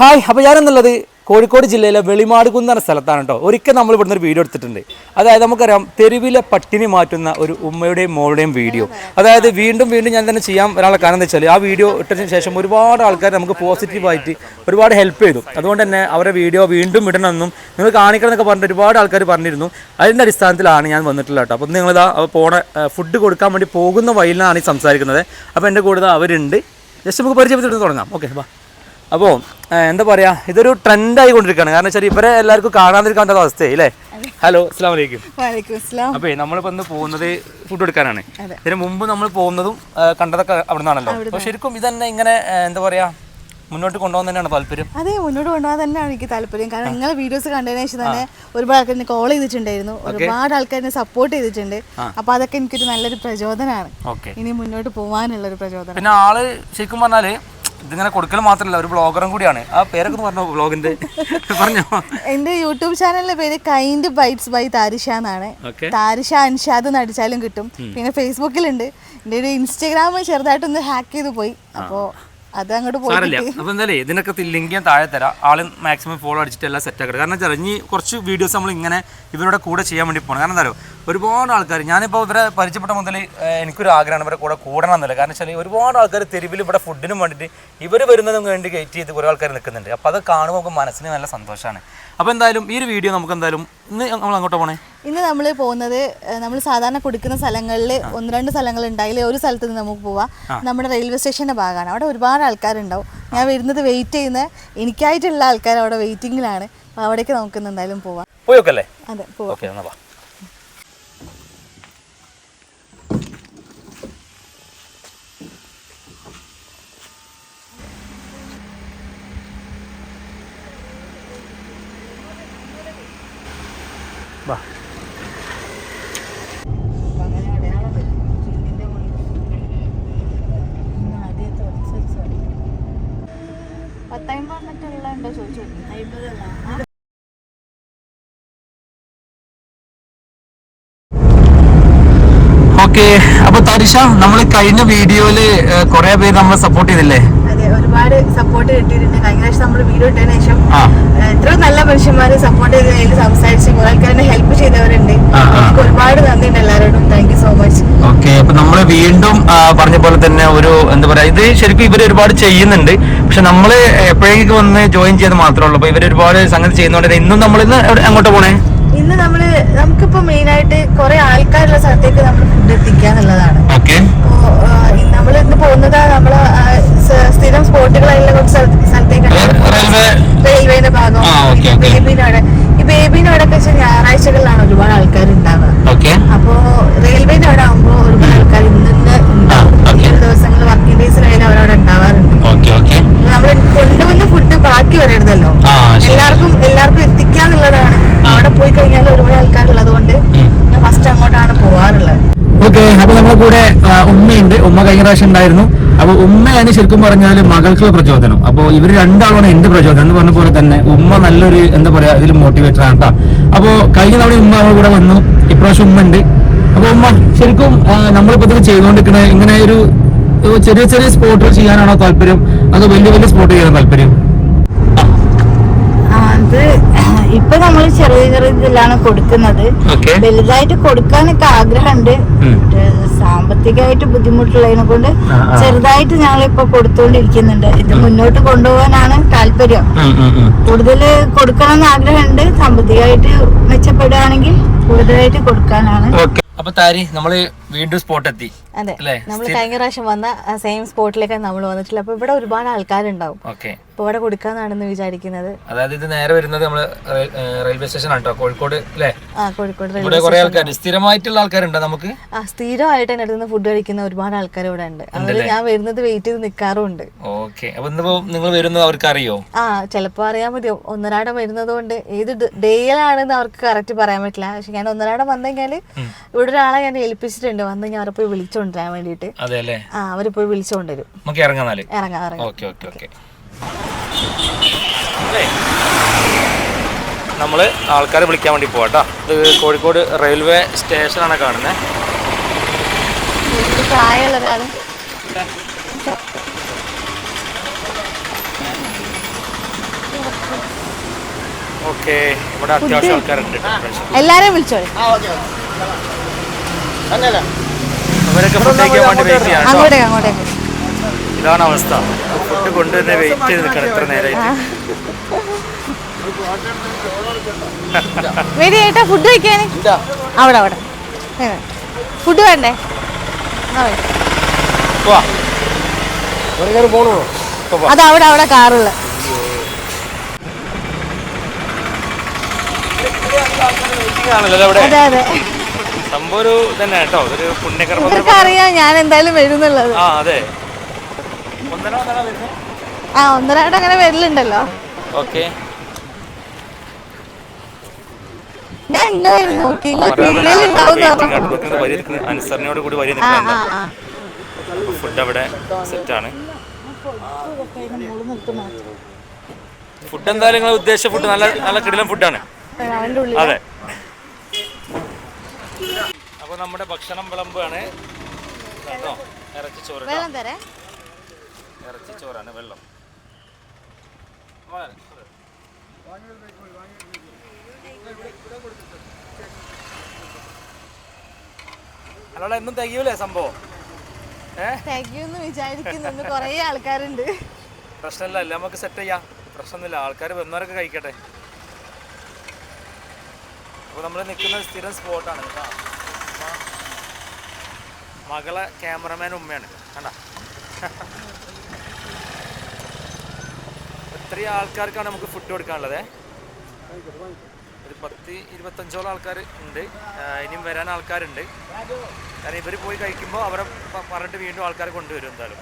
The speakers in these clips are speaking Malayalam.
ഹായ് അപ്പോൾ ഞാനെന്നുള്ളത് കോഴിക്കോട് ജില്ലയിലെ വെളിമാട് കുന്ന് എന്ന സ്ഥലത്താണ് കേട്ടോ ഒരിക്കൽ നമ്മൾ ഇവിടുന്ന് ഒരു വീഡിയോ എടുത്തിട്ടുണ്ട്. അതായത് നമുക്കറിയാം തെരുവിലെ പട്ടിണി മാറ്റുന്ന ഒരു ഉമ്മയുടെയും മോളുടെയും വീഡിയോ. അതായത് വീണ്ടും വീണ്ടും ഞാൻ തന്നെ ചെയ്യാൻ ഒരാളെ കാരണം എന്താ വെച്ചാൽ ആ വീഡിയോ ഇട്ടതിന് ശേഷം ഒരുപാട് ആൾക്കാർ നമുക്ക് പോസിറ്റീവായിട്ട് ഒരുപാട് ഹെൽപ്പ് ചെയ്തു. അതുകൊണ്ട് തന്നെ അവരുടെ വീഡിയോ വീണ്ടും ഇടണമെന്നും നിങ്ങൾ കാണിക്കണം എന്നൊക്കെ പറഞ്ഞിട്ട് ഒരുപാട് ആൾക്കാർ പറഞ്ഞിരുന്നു. അതിന്റെ അടിസ്ഥാനത്തിലാണ് ഞാൻ വന്നിട്ടുള്ളത് കേട്ടോ അപ്പോൾ നിങ്ങളിതാ പോണ ഫുഡ് കൊടുക്കാൻ വേണ്ടി പോകുന്ന വഴിയിലാണ് ഈ സംസാരിക്കുന്നത്. അപ്പോൾ എന്റെ കൂടെ അവരുണ്ട്. ജസ്റ്റ് നമുക്ക് പരിചയപ്പെട്ടിട്ട് തുടങ്ങാം. ഓക്കെ ബാ. അപ്പോൾ എന്താ പറയാ ഇതൊരു ട്രെൻഡ് ആയിക്കൊണ്ടിരിക്കുകയാണ്. കാരണം വെച്ചാൽ ഇവരെ എല്ലാവർക്കും കാണാതിരിക്കാൻ പറ്റാത്ത അവസ്ഥയായി അല്ലേ? ഹലോ അസ്സാം വലൈക്കും അപ്പേ നമ്മളിപ്പോ ഇന്ന് പോകുന്നത് ഫുഡ് എടുക്കാനാണ്. ഇതിന് മുമ്പ് നമ്മൾ പോകുന്നതും കണ്ടതൊക്കെ അവിടെ നിന്നാണല്ലോ അപ്പോൾ ശരിക്കും ഇതന്നെ ഇങ്ങനെ എന്താ പറയാ മുന്നോട്ട് കൊണ്ടുപോകാൻ തന്നെയാണ് താല്പര്യം? അതെ മുന്നോട്ട് കൊണ്ടുപോകാൻ തന്നെയാണ് എനിക്ക് താല്പര്യം. കാരണം നിങ്ങളെ വീഡിയോസ് കണ്ടതിന് ശേഷം തന്നെ ഒരുപാട് ആൾക്കാർ കോൾ ചെയ്തിട്ടുണ്ടായിരുന്നു. ഒരുപാട് ആൾക്കാർ സപ്പോർട്ട് ചെയ്തിട്ടുണ്ട്. അപ്പൊ അതൊക്കെ എനിക്കൊരു നല്ലൊരു പ്രചോദനമാണ്. ഇനി മുന്നോട്ട് പോകാനുള്ള ഒരു പ്രചോദനം. പിന്നെ ആൾ ശരിക്കും പറഞ്ഞാൽ ഇതിങ്ങനെ കൊടുക്കൽ മാത്രമല്ല ഒരു ബ്ലോഗറും കൂടിയാണ്. ആ പേരൊക്കെ പറഞ്ഞോ ബ്ലോഗിന്റെ പറഞ്ഞോ? എന്റെ യൂട്യൂബ് ചാനലിന്റെ പേര് കൈൻഡ് ബൈറ്റ്സ് ബൈ താരിഷ എന്നാണ്. താരിഷ അൻഷാദ് എന്ന് അടിച്ചാലും കിട്ടും പിന്നെ ഫേസ്ബുക്കിലുണ്ട് എന്റെ ഒരു ഇൻസ്റ്റാഗ്രാം ചെറുതായിട്ടൊന്ന് ഹാക്ക് ചെയ്തു പോയി. അപ്പോൾ സാരല്ല. അപ്പൊ എന്തായാലും ഇതിനൊക്കെ ലിങ്ക് ഞാൻ താഴെ തരാം. ആൾ മാക്സിമം ഫോളോ അടിച്ചിട്ട് എല്ലാം സെറ്റ് ആക്കട്ടെ. കാരണം വെച്ചാൽ ഇനി കുറച്ച് വീഡിയോസ് നമ്മൾ ഇങ്ങനെ ഇവരുടെ കൂടെ ചെയ്യാൻ വേണ്ടി പോകണം കാരണം എന്താ പറയുക ഒരുപാട് ആൾക്കാർ ഞാനിപ്പോൾ ഇവരെ പരിചയപ്പെട്ട മുതൽ എനിക്കൊരു ആഗ്രഹമാണ് ഇവരെ കൂടെ കൂടണം എന്നല്ല. കാരണം വെച്ചാൽ ഒരുപാട് ആൾക്കാർ തെരുവിൽ ഇവിടെ ഫുഡിനും വേണ്ടിയിട്ട് ഇവർ വരുന്നതിന് വേണ്ടി വെയിറ്റ് ചെയ്ത് കുറേ ആൾക്കാർ നിൽക്കുന്നുണ്ട്. അപ്പോൾ അത് കാണുമ്പോൾ നമുക്ക് മനസ്സിന് നല്ല സന്തോഷമാണ് അപ്പോൾ എന്തായാലും ഈ ഒരു വീഡിയോ നമുക്ക് എന്തായാലും ഇന്ന് നമ്മൾ അങ്ങോട്ട് പോകണേ ഇന്ന് നമ്മൾ പോകുന്നത് നമ്മൾ സാധാരണ കൊടുക്കുന്ന സ്ഥലങ്ങളിൽ ഒന്ന് രണ്ട് സ്ഥലങ്ങൾ ഉണ്ടായാലും ഒരു സ്ഥലത്ത് നിന്ന് നമുക്ക് പോവാം. നമ്മുടെ റെയിൽവേ സ്റ്റേഷന്റെ ഭാഗമാണ്. അവിടെ ഒരുപാട് ആൾക്കാരുണ്ടാവും. ഞാൻ വരുന്നത് വെയിറ്റ് ചെയ്യുന്ന എനിക്കായിട്ടുള്ള ആൾക്കാർ അവിടെ വെയിറ്റിങ്ങിലാണ് അപ്പോൾ അവിടേക്ക് നമുക്ക് എന്തായാലും പോവാം. അതെ പോവാം. പത്തമ്പത് മറ്റുള്ള ഉണ്ടോ ചോദിച്ചു ഓക്കെ അപ്പൊ തരിഷ നമ്മൾ കഴിഞ്ഞ വീഡിയോയിൽ കുറെ പേര് നമ്മളെ സപ്പോർട്ട് ചെയ്തില്ലേ? ഒരുപാട് സപ്പോർട്ട് കിട്ടിയിട്ടുണ്ട്. കഴിഞ്ഞ പ്രാവശ്യം നമ്മൾ വീഡിയോ ഇട്ടതിന് ശേഷം എത്ര നല്ല മനുഷ്യന്മാര് സപ്പോർട്ട് ചെയ്തതിൽ സംസാരിച്ച് ആൾക്കാരെ ഹെൽപ്പ് ചെയ്തവരുണ്ട്. ഒരുപാട് നന്ദിയുണ്ട് എല്ലാവരോടും thank you so much okay അപ്പൊ നമ്മൾ വീണ്ടും പറഞ്ഞ പോലെ തന്നെ ഒരു എന്താ പറയാ ഇത് ശരിക്കും ഇവർ ഒരുപാട് ചെയ്യുന്നുണ്ട്. പക്ഷെ നമ്മൾ എപ്പോഴേക്ക് വന്ന് ജോയിൻ ചെയ്ത് മാത്രമേ ഉള്ളൂ. അപ്പൊ ഇവർ ഒരുപാട് സംഗതി ചെയ്യുന്നുണ്ട് ഇന്നും നമ്മൾ ഇന്ന് അങ്ങോട്ട് പോണേ? ഇന്ന് നമ്മൾ നമുക്കിപ്പോ മെയിൻ ആയിട്ട് കുറെ ആൾക്കാരുള്ള സ്ഥലത്തേക്ക് നമ്മൾ ഫുഡ് എത്തിക്കുക എന്നുള്ളതാണ് നമ്മൾ ഇന്ന് പോകുന്നത് നമ്മൾ സ്ഥിരം സ്പോട്ടുകളുള്ള കുറച്ച് സ്ഥല- സ്ഥലത്തേക്കാണ്. റെയിൽവേ റെയിൽവേന്റെ ഭാഗം. ആ, ഈ ബേബിനോടെ ഒക്കെ വെച്ചാൽ ഞായറാഴ്ചകളിലാണ് ഒരുപാട് ആൾക്കാർ ഉണ്ടാവുക അപ്പോ റെയിൽവേന്റെ അവിടെ ആകുമ്പോൾ ഒരുപാട് ആൾക്കാർ ഇന്ന് ഉണ്ടാവും ദിവസങ്ങൾ വർക്കിംഗ് ഡേയ്സിലായാലും അവരവിടെ ഉണ്ടാവാറുണ്ട് ഓക്കെ ഓക്കെ നമ്മൾ കൊണ്ടുവന്ന ഫുഡ് ബാക്കി വരരുതല്ലോ. എല്ലാവർക്കും എല്ലാവർക്കും എത്തിക്കാന്നുള്ളതാണ്. അവിടെ പോയി കഴിഞ്ഞാൽ ഒരുപാട് ആൾക്കാരുള്ളത് കൊണ്ട് ഞാൻ ഫസ്റ്റ് അങ്ങോട്ടാണ് പോവാറുള്ളത്. ഓക്കെ അപ്പൊ നമ്മുടെ കൂടെ ഉമ്മയുണ്ട്. ഉമ്മ കഴിഞ്ഞ പ്രാവശ്യം ഉണ്ടായിരുന്നു. അപ്പൊ ഉമ്മയാണ് ശരിക്കും പറഞ്ഞാൽ മകൾക്കുള്ള പ്രചോദനം. അപ്പൊ ഇവർ രണ്ടാളാണ് എന്ത് പ്രചോദനം എന്ന് പറഞ്ഞ പോലെ തന്നെ ഉമ്മ നല്ലൊരു എന്താ പറയാ ഇതിൽ മോട്ടിവേറ്റർ ആണ് കേട്ടോ അപ്പൊ കഴിഞ്ഞ തവണ ഉമ്മ നമ്മുടെ കൂടെ വന്നു. ഇപ്രാവശ്യം ഉമ്മ ഉണ്ട്. അപ്പൊ ഉമ്മ ശരിക്കും നമ്മളിപ്പോ ഇതിൽ ചെയ്തുകൊണ്ടിരിക്കുന്നത് ഇങ്ങനെ ഒരു ചെറിയ ചെറിയ സ്പോട്ടുകൾ ചെയ്യാനാണോ താല്പര്യം? അതോ വലിയ വലിയ സ്പോർട്ട് ചെയ്യാൻ താല്പര്യം? അത് ഇപ്പൊ നമ്മൾ ചെറിയ ചെറിയ ഇതിലാണ് കൊടുക്കുന്നത്. വലുതായിട്ട് കൊടുക്കാനൊക്കെ ആഗ്രഹമുണ്ട് സാമ്പത്തികമായിട്ട് ബുദ്ധിമുട്ടുള്ളതിനെ കൊണ്ട് ചെറുതായിട്ട് ഞങ്ങൾ ഇപ്പൊ കൊടുത്തോണ്ടിരിക്കുന്നുണ്ട്. കൊടുത്തുകൊണ്ടിരിക്കുന്നുണ്ട് ഇത് മുന്നോട്ട് കൊണ്ടുപോകാനാണ് താല്പര്യം. കൂടുതൽ കൊടുക്കണം എന്ന് ആഗ്രഹമുണ്ട് സാമ്പത്തികമായിട്ട് മെച്ചപ്പെടുകയാണെങ്കിൽ കൂടുതലായിട്ട് കൊടുക്കാനാണ്. അപ്പൊ താരി നമ്മൾ വീണ്ടും സ്പോട്ട് എത്തി. അതെ. നമ്മൾ കഴിഞ്ഞ പ്രാവശ്യം വന്ന സെയിം സ്പോട്ടിലേക്ക് നമ്മൾ വന്നിട്ടില്ല. അപ്പൊ ഇവിടെ ഒരുപാട് ആൾക്കാരുണ്ടാവും. അപ്പൊ ഇവിടെ കൊടുക്കാന്നാണെന്ന് വിചാരിക്കുന്നത്. അതായത് ഇത് നേരെ വരുന്നത് നമ്മൾ റെയിൽവേ സ്റ്റേഷൻ ആണ് കോഴിക്കോട് അല്ലേ കോഴിക്കോട് ഇവിടെ കുറെ ആൾക്കാർ സ്ഥിരമായിട്ടുള്ള ആൾക്കാരുണ്ടോ നമുക്ക്? ആ സ്ഥിരമായിട്ട് എന്റെ അടുത്ത് ഫുഡ് കഴിക്കുന്ന ഒരുപാട് ആൾക്കാർ ഇവിടെ ഉണ്ട്. അതുകൊണ്ട് ഞാൻ വരുന്നത് വെയിറ്റ് ചെയ്ത് നിൽക്കാറുണ്ട് ഓക്കെ. അപ്പൊ ഇന്നിപ്പോ നിങ്ങൾ വരുന്നത് അവർക്ക് അറിയോ ആ ചിലപ്പോ അറിയാൻ മതിയോ? ഒന്നരാടം വരുന്നത് കൊണ്ട് ഏത് ഡേയിലാണെന്ന് അവർക്ക് കറക്റ്റ് പറയാൻ പറ്റില്ല. പക്ഷെ ഞാൻ ഒന്നരാടം വന്നു കഴിഞ്ഞാൽ ഇവിടെ ഒരാളെ ഞാൻ ഏൽപ്പിച്ചിട്ടുണ്ട്. വന്ന് ഞാൻ അവരെ പോയി വിളിച്ചോണ്ടിരാൻ വേണ്ടിട്ട് അതെ അല്ലേ ആ അവർ പോയി വിളിച്ചോണ്ടിരും. നമുക്ക് ഇറങ്ങാം ഇറങ്ങാം ഓക്കെ ഓക്കെ ഓക്കെ. നമ്മൾ ആൾക്കാരെ വിളിക്കാൻ വേണ്ടി പോവാട്ടോ ഇത് കോഴിക്കോട് റെയിൽവേ സ്റ്റേഷനാണ് കാണുന്നത് പ്രായമുള്ള ഒരാൾ ഓക്കെ. ഇവിടെ അത്യാവശ്യം ആൾക്കാരുണ്ട്. എല്ലാരെയും വിളിച്ചോളൂ. അവരൊക്കെ ഫുഡ് കഴിക്കാൻ വേണ്ടി വെയിറ്റ് ചെയ്യാം കേട്ടോ. അങ്ങോട്ടേക്ക്. അങ്ങോട്ടേക്ക് ഇതാണ് അവസ്ഥ. ഫുഡ് കൊണ്ടുവരുന്ന വെയിറ്റ് ചെയ്ത് നിൽക്കണം ഇത്ര നേരമായിട്ട് ഏട്ടാ ഫുഡ് കഴിക്കാൻ? അവിടെ അവിടെ. ഫുഡ് വേണ്ടേ? അത് അവിടെ അവിടെ കാറുള്ള അതെ അതെ. സംഭവം ഒരു തന്നെ കേട്ടോ. ഒരു പുണ്യകർമ്മ. ഇവർക്ക് അറിയാം ഞാൻ എന്തായാലും വരുന്നുള്ളത് ആ അതെ. ഒന്നര ഒന്നര വരുന്നത് ആ ഒന്നരായിട്ട് അങ്ങനെ വരലുണ്ടല്ലോ. ഓക്കെ. ഞാൻ നോക്കി. അനുസരണയോട് കൂടി വരി ഫുഡ് അവിടെ സെറ്റാണ് ഫുഡ് എന്തായാലും നിങ്ങൾ ഉദ്ദേശിച്ച ഫുഡ് നല്ല നല്ല കിടിലം ഫുഡാണ് അതെ. നമ്മുടെ ഭക്ഷണം വിളമ്പാണ്. കേട്ടോ? ഇറച്ചി ചോറ് കേട്ടോ. വെള്ളം തരേ. ഇറച്ചി ചോറാണ് വെള്ളം. അല്ലോടെ എന്നും തികയൂലേ സംഭവം? വിചാരിക്കുന്നു. കൊറേ ആൾക്കാരുണ്ട്. പ്രശ്നമില്ല അല്ല നമുക്ക് സെറ്റ് ചെയ്യാം. പ്രശ്നമൊന്നുമില്ല ആൾക്കാർ വന്നവരൊക്കെ കഴിക്കട്ടെ. അപ്പോൾ നമ്മൾ നിൽക്കുന്ന സ്ഥിരം സ്പോട്ടാണ് കേട്ടോ. മകളെ ക്യാമറമാൻ ഉമ്മയാണ്. കണ്ട? എത്ര ആൾക്കാർക്കാണ് നമുക്ക് ഫുഡ് കൊടുക്കാനുള്ളത്. ഒരു പത്ത് ഇരുപത്തഞ്ചോളം ആൾക്കാർ ഉണ്ട്. ഇനിയും വരാൻ ആൾക്കാരുണ്ട്. കാരണം ഇവർ പോയി കഴിക്കുമ്പോൾ അവരെ പറഞ്ഞിട്ട് വീണ്ടും ആൾക്കാർ കൊണ്ടുവരും എന്തായാലും.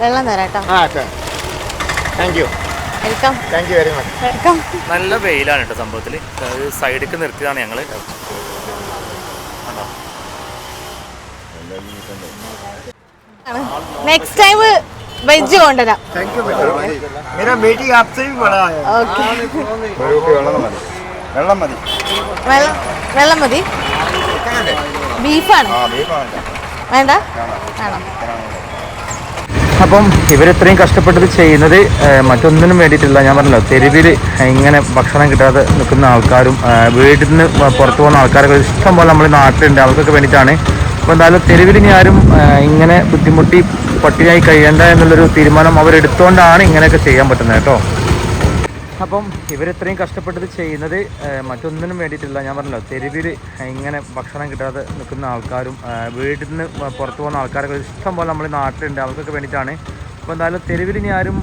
വെള്ളം തരാട്ടോ thank you welcome. Thank you very much welcome. നല്ല വെയിലാണ് കേട്ടോ സംഭവത്തിൽ സൈഡിലേക്ക് നിർത്തിയതാണ് ഞങ്ങൾ നെക്സ്റ്റ് ടൈം വെജ് കൊണ്ടുവരാം. വെള്ളം മതി. വെള്ളം മതി. ബീഫാണ് ബീഫാണ് വേണ്ട? വേണം അപ്പം ഇവരിത്രയും കഷ്ടപ്പെട്ടത് ചെയ്യുന്നത് മറ്റൊന്നിനും വേണ്ടിയിട്ടില്ല. ഞാൻ പറഞ്ഞല്ലോ തെരുവിൽ ഇങ്ങനെ ഭക്ഷണം കിട്ടാതെ നിൽക്കുന്ന ആൾക്കാരും വീട്ടിൽ നിന്ന് പുറത്തു പോകുന്ന ആൾക്കാരൊക്കെ ഇഷ്ടം പോലെ നമ്മൾ നാട്ടിലുണ്ട്. അവർക്കൊക്കെ വേണ്ടിയിട്ടാണ്. അപ്പോൾ എന്തായാലും തെരുവിൽ ഇനി ആരും ഇങ്ങനെ ബുദ്ധിമുട്ടി പട്ടിണിയായി കഴിയേണ്ട എന്നുള്ളൊരു തീരുമാനം അവരെടുത്തുകൊണ്ടാണ് ഇങ്ങനെയൊക്കെ ചെയ്യാൻ പറ്റുന്നത് കേട്ടോ. അപ്പം ഇവരിത്രയും കഷ്ടപ്പെട്ടത് ചെയ്യുന്നത് മറ്റൊന്നിനും വേണ്ടിയിട്ടില്ല. ഞാൻ പറഞ്ഞല്ലോ തെരുവിൽ ഇങ്ങനെ ഭക്ഷണം കിട്ടാതെ നിൽക്കുന്ന ആൾക്കാരും വീട്ടിൽ നിന്ന് പുറത്തു പോകുന്ന ആൾക്കാരൊക്കെ ഇഷ്ടം പോലെ നമ്മൾ നാട്ടിലുണ്ട്. അവർക്കൊക്കെ വേണ്ടിയിട്ടാണ്. അപ്പോൾ എന്തായാലും തെരുവിൽ ഇനി ആരും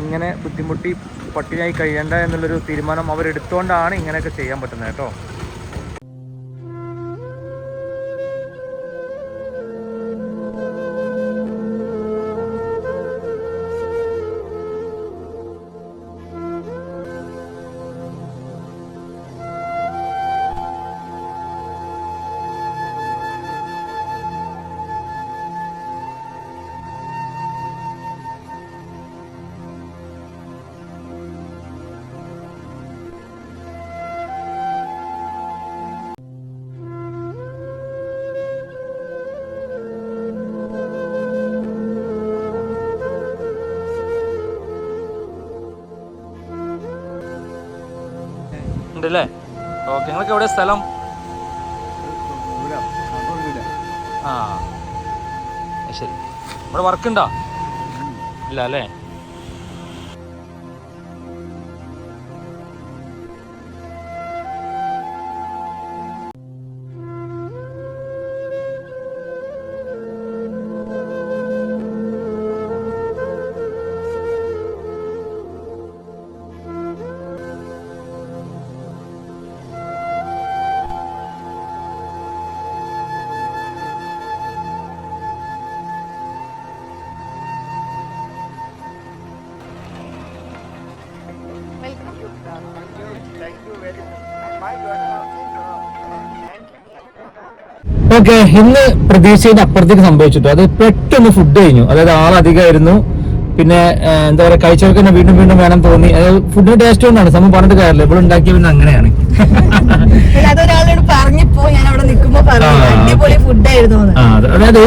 ഇങ്ങനെ ബുദ്ധിമുട്ടി പട്ടിണിയായി കഴിയേണ്ട എന്നുള്ളൊരു തീരുമാനം അവരെടുത്തുകൊണ്ടാണ് ഇങ്ങനെയൊക്കെ ചെയ്യാൻ പറ്റുന്നത് കേട്ടോ. ഉണ്ടല്ലേ? ഓക്കെ നിങ്ങൾക്ക് എവിടെ സ്ഥലം? ആ ശരി. ഇവിടെ വർക്ക് ഉണ്ടോ? ഇല്ല അല്ലേ? ഓക്കെ ഇന്ന് പ്രതീക്ഷയുടെ അപ്പുറത്തേക്ക് സംഭവിച്ചിട്ടു. അത് പെട്ടെന്ന് ഫുഡ് കഴിഞ്ഞു. അതായത് ആളധികമായിരുന്നു പിന്നെ എന്താ പറയാ കഴിച്ചവർക്ക് തന്നെ വീണ്ടും വീണ്ടും വേണം തോന്നി. അതായത് ഫുഡിന് ടേസ്റ്റ് കൊണ്ടാണ്. സംഭവം പറഞ്ഞിട്ട് കാര്യമില്ല. ഇവിടെ ഉണ്ടാക്കിയ പിന്നെ അങ്ങനെയാണ്. അതൊരാളോട് പറഞ്ഞപ്പോ ഞാൻ അവിടെ നിൽക്കുമ്പോ പറഞ്ഞു. അടിപൊളി ഫുഡായിരുന്നു. അതായത്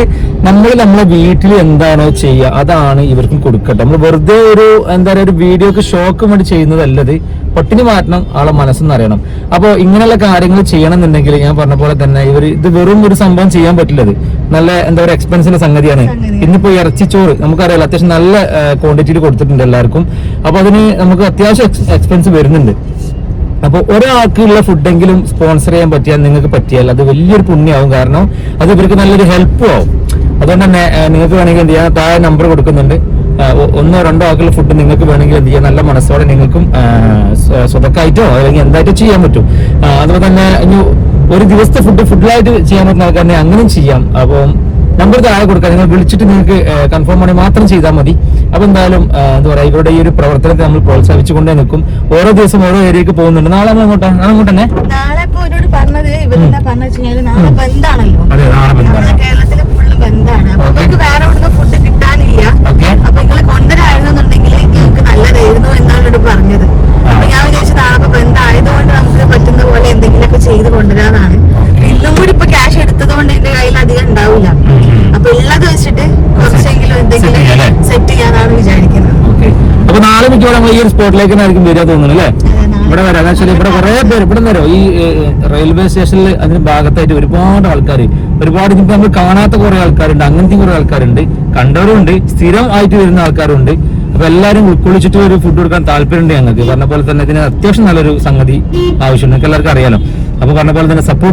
നമ്മൾ നമ്മളെ വീട്ടിൽ എന്താണോ ചെയ്യുക അതാണ് ഇവർക്കും കൊടുക്കട്ടെ. നമ്മൾ വെറുതെ ഒരു എന്താ പറയുക ഒരു വീഡിയോക്ക് ഷോക്ക് വേണ്ടി ചെയ്യുന്നതല്ലത്. പട്ടിണി മാറ്റണം ആളെ മനസ്സെന്ന് അറിയണം. അപ്പോൾ ഇങ്ങനെയുള്ള കാര്യങ്ങൾ ചെയ്യണം എന്നുണ്ടെങ്കിൽ ഞാൻ പറഞ്ഞ പോലെ തന്നെ ഇവർ ഇത് വെറും ഒരു സംഭവം ചെയ്യാൻ പറ്റില്ലത്. നല്ല എന്താ പറയുക എക്സ്പെൻസിന്റെ സംഗതിയാണ്. ഇന്നിപ്പോ ഇറച്ചിച്ചോറ് നമുക്കറിയാലോ അത്യാവശ്യം നല്ല ക്വാണ്ടിറ്റിയിൽ കൊടുത്തിട്ടുണ്ട് എല്ലാവർക്കും. അപ്പൊ അതിന് നമുക്ക് അത്യാവശ്യം എക്സ്പെൻസ് വരുന്നുണ്ട്. അപ്പോൾ ഒരാൾക്കുള്ള ഫുഡെങ്കിലും സ്പോൺസർ ചെയ്യാൻ പറ്റിയാൽ നിങ്ങൾക്ക് പറ്റിയാൽ അത് വലിയൊരു പുണ്യമാവും കാരണം അത് ഇവർക്ക് നല്ലൊരു ഹെൽപ്പും ആവും. അതുകൊണ്ട് തന്നെ നിങ്ങൾക്ക് വേണമെങ്കിൽ എന്ത് ചെയ്യാം? താഴെ നമ്പർ കൊടുക്കുന്നുണ്ട്. ഒന്നോ രണ്ടോ ആൾക്കുള്ള ഫുഡ് നിങ്ങൾക്ക് വേണമെങ്കിൽ എന്ത് ചെയ്യാം? നല്ല മനസ്സോടെ നിങ്ങൾക്കും സ്വതക്കായിട്ടോ അല്ലെങ്കിൽ എന്തായിട്ടോ ചെയ്യാൻ പറ്റും. അതുപോലെ തന്നെ ഒരു ദിവസത്തെ ഫുഡ് ഫുഡിലായിട്ട് ചെയ്യാൻ പറ്റുന്ന ആൾക്കാരെ അങ്ങനെയും ചെയ്യാം. അപ്പം നമ്പർ താഴെ കൊടുക്കാം. നിങ്ങൾ വിളിച്ചിട്ട് നിങ്ങൾക്ക് കൺഫേം ആണെങ്കിൽ മാത്രം ചെയ്താൽ മതി. അപ്പൊ എന്തായാലും എന്താ പറയാ ഇവരുടെ ഈ ഒരു പ്രവർത്തനത്തെ നമ്മൾ പ്രോത്സാഹിപ്പിച്ചുകൊണ്ടേ നിൽക്കും. ഓരോ ദിവസം ഓരോ ഏരിയക്ക് പോകുന്നുണ്ട്. നാളെ നമ്മൾ അങ്ങോട്ടാ നാളെ അങ്ങോട്ട് തന്നെ? നാളെ ഇപ്പൊ എന്നോട് പറഞ്ഞത് ഇവരെന്താ പറഞ്ഞു വെച്ചാൽ നാളെ ബന്ധാണല്ലോ. അതെ നാളെ ബന്ധാണ്. കേരളത്തിൽ ഫുള്ള് ബന്ധാണ്. അപ്പൊ Okay. ഇവർക്ക് വേറെ ഫുഡ് കിട്ടാനില്ല. ഓക്കെ. അപ്പൊ നിങ്ങൾ കൊണ്ടുവരായിരുന്നുണ്ടെങ്കിൽ നിങ്ങൾക്ക് നല്ലതായിരുന്നു എന്നാണ് ഇവിടെ പറഞ്ഞത്. അപ്പൊ ഞാൻ വിചാരിച്ചു നാളെ ഇപ്പൊ ബന്ധായതുകൊണ്ട് നമുക്ക് പറ്റുന്ന പോലെ എന്തെങ്കിലുമൊക്കെ ചെയ്ത് കൊണ്ടുവരാനാണ് ഇന്നും കൂടി ഇപ്പൊ ക്യാഷ് എടുത്തത് എന്തെങ്കിലും? സെറ്റ് ചെയ്യാനാണ് വിചാരിക്കുന്നത്. അപ്പൊ നാളെ മിക്കവാറും നമ്മൾ ഈ ഒരു സ്പോട്ടിലേക്ക് ആയിരിക്കും വരിക തോന്നുന്നു അല്ലേ. ഇവിടെ വരാം. വെച്ചാൽ ഇവിടെ കുറെ പേര് ഇവിടെ നിന്നോ ഈ റെയിൽവേ സ്റ്റേഷനിൽ അതിന് ഭാഗത്തായിട്ട് ഒരുപാട് ആൾക്കാർ ഒരുപാട് ഇപ്പൊ നമ്മൾ കാണാത്ത കുറെ ആൾക്കാരുണ്ട് അങ്ങനത്തെ കുറെ ആൾക്കാരുണ്ട്. കണ്ടവരുണ്ട് സ്ഥിരം ആയിട്ട് വരുന്ന ആൾക്കാരുണ്ട്. അപ്പൊ എല്ലാരും ഉൾക്കൊള്ളിച്ചിട്ട് ഒരു ഫുഡ് കൊടുക്കാൻ താല്പര്യമുണ്ട് ഞങ്ങൾക്ക്. പറഞ്ഞ പോലെ തന്നെ ഇതിന് അത്യാവശ്യം നല്ലൊരു സംഗതി ആവശ്യമുണ്ട്. നിങ്ങൾക്ക് എല്ലാവർക്കും അറിയാലോ. അപ്പൊ പറഞ്ഞ പോലെ തന്നെ സപ്പോർട്ട്